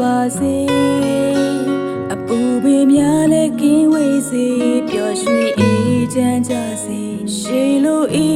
ပါစေအပူပင်များလည်းကင်းဝေးစေပျော်ရွှင်အေးချမ်းကြစေရှည်လိုဤ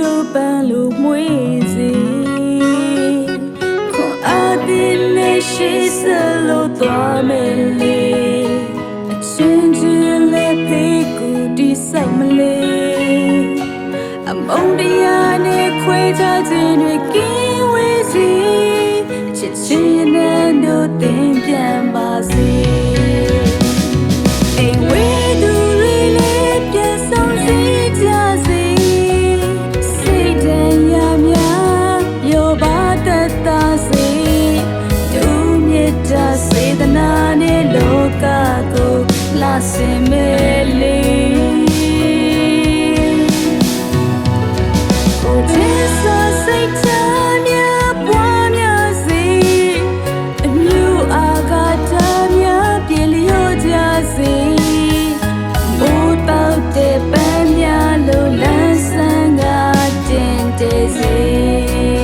လိုပန်းလိုမွေးစေခွန်အားသည်နဲ့ရှည်စလို့သွားမယ်လေအချင်းချင်းလည်းဖေးကူတိဆိုင်မလေအမုန်းတရားနဲ့ခွဲခြားခြင်းတွေ လှစင်မဲလေးကိုချစ်စစိတ်ချမြပွားမြစေအမျိုးအာကာတမြပြေလျော့ကြစေဘိုးပေါက်တဲ့ပန်းမြလိုလန်းဆန်းကတင်တည်စေ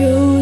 就。